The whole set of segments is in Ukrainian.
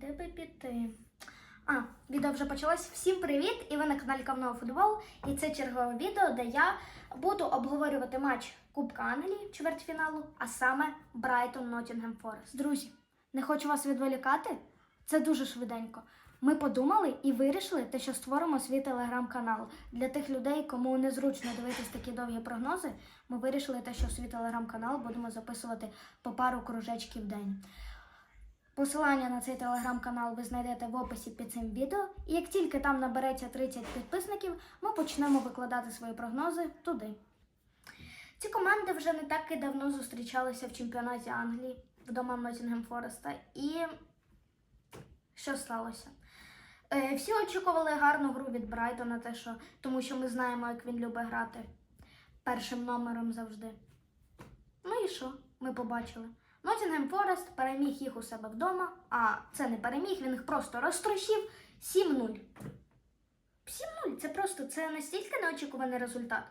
Куди би піти? А, відео вже почалось. Всім привіт! І ви на каналі Кавного Футбол. І це чергове відео, де я буду обговорювати матч Кубка Англії чвертьфіналу, а саме Брайтон Ноттінгем Форест. Друзі, не хочу вас відволікати. Це дуже швиденько. Ми подумали і вирішили, те, що створимо свій телеграм-канал. Для тих людей, кому незручно дивитись такі довгі прогнози, ми вирішили те, що свій телеграм-канал будемо записувати по пару кружечків в день. Посилання на цей телеграм-канал ви знайдете в описі під цим відео. І як тільки там набереться 30 підписників, ми почнемо викладати свої прогнози туди. Ці команди вже не так і давно зустрічалися в чемпіонаті Англії вдома Ноттінгем Фореста. І що сталося? Е, всі очікували гарну гру від Брайтона, те, що, тому що ми знаємо, як він любить грати першим номером завжди. Ну і що? Ми побачили. Ноттінгем Форест переміг їх у себе вдома, а це не переміг, він їх просто розтрощив 7-0. 7-0 це просто це настільки неочікуваний результат.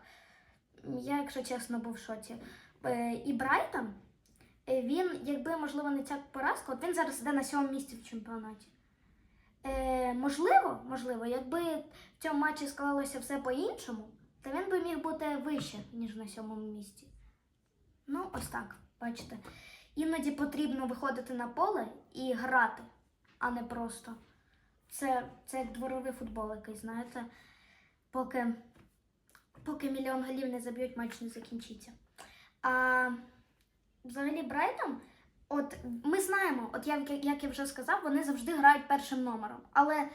Я, якщо чесно, був в шоці. Е, І Брайтон, е, він, якби, можливо, не ця поразка, от він зараз йде на сьомому місці в чемпіонаті. Е, можливо, можливо, якби в цьому матчі склалося все по-іншому, то він би міг бути вище, ніж на сьомому місці. Ну, ось так, бачите. Іноді потрібно виходити на поле і грати, а не просто. Це, це як дворовий футбол якийсь, знаєте, поки, поки мільйон голів не заб'ють, матч не закінчиться. А взагалі Брайтон, от ми знаємо, от як, як я вже сказав, вони завжди грають першим номером, але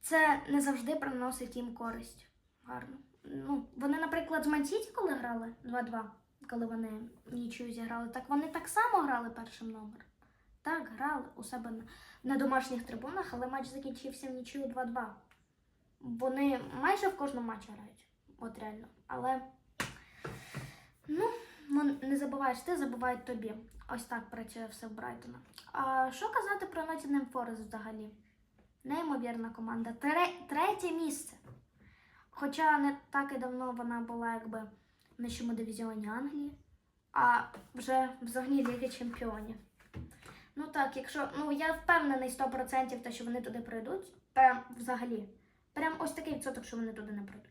це не завжди приносить їм користь. Гарно. Ну, вони, наприклад, з Мансіті, коли грали 2-2, коли вони нічию зіграли, так вони так само грали першим номером. Так, грали у себе на, домашніх трибунах, але матч закінчився в нічию 2-2. Вони майже в кожному матчі грають. От реально. Але ну, не забуваєш ти, забувають тобі. Ось так працює все в Брайтона. А що казати про Ноттінгем Форест взагалі? Неймовірна команда. Тре, третє місце. Хоча не так і давно вона була якби нижчому дивізіоні Англії, а вже взагалі Ліги Чемпіонів. Ну так, якщо. Ну я впевнений 100% те, що вони туди прийдуть. Прям взагалі. Прям ось такий відсоток, що вони туди не прийдуть.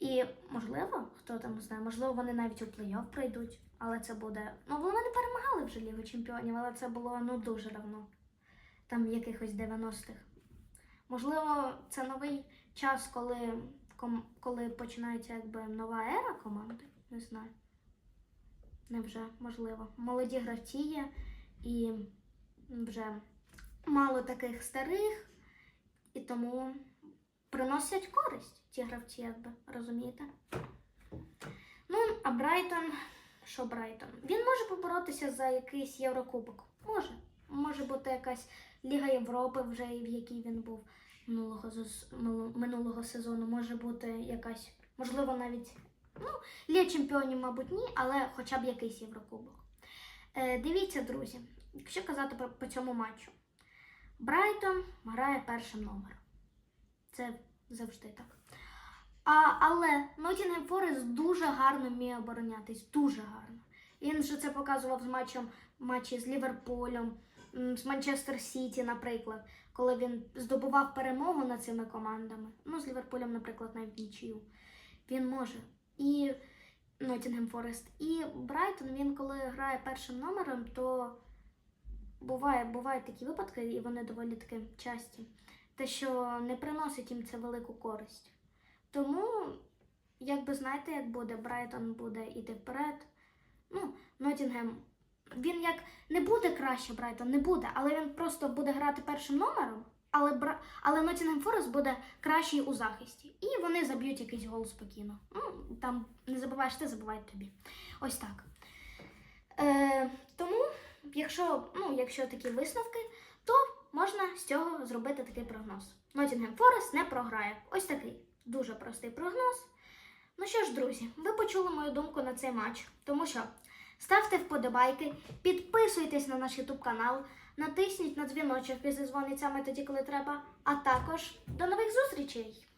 І можливо, хто там знає, можливо, вони навіть у плей-офф прийдуть, але це буде. Ну, вони не перемагали вже Лігу Чемпіонів, але це було ну дуже давно. Там якихось 90-х. Можливо, це новий час, коли, коли починається якби нова ера команди. Не знаю. Невже, можливо. Молоді гравці є і вже мало таких старих, і тому приносять користь ті гравці, якби, розумієте? Ну, а Брайтон, що Брайтон? Він може поборотися за якийсь Єврокубок. Може. Може бути якась Ліга Європи, вже в якій він був минулого, минулого сезону. Може бути якась, можливо, навіть ну, Ліга Чемпіонів, мабуть, ні, але хоча б якийсь Єврокубок. Е, дивіться, друзі, якщо казати про, по цьому матчу, Брайтон грає першим номером. Це завжди так. А, але Ноттінгем Форест дуже гарно вміє оборонятись, дуже гарно. Він вже це показував з матчем матчі з Ліверпулем, з Манчестер Сіті, наприклад, коли він здобував перемогу над цими командами. Ну, з Ліверпулем, наприклад, навіть нічию. Він може. І Ноттінгем Форест. І Брайтон, він коли грає першим номером, то буває, бувають такі випадки, і вони доволі таки часті. Те, що не приносить їм це велику користь. Тому, якби знаєте, як буде, Брайтон буде йти вперед. Ну, Ноттінгем, він як не буде краще Брайтон, не буде, але він просто буде грати першим номером, але, Бра... але Ноттінгем Форест буде кращий у захисті. І вони заб'ють якийсь гол спокійно. Ну, там не забуваєш ти, забувають тобі. Ось так. Е, тому, якщо, ну, якщо такі висновки, то можна з цього зробити такий прогноз. Ноттінгем Форест не програє. Ось такий дуже простий прогноз. Ну що ж, друзі, ви почули мою думку на цей матч. Тому що ставте вподобайки, підписуйтесь на наш YouTube канал, натисніть на дзвіночок і зазвонить саме тоді, коли треба. А також до нових зустрічей!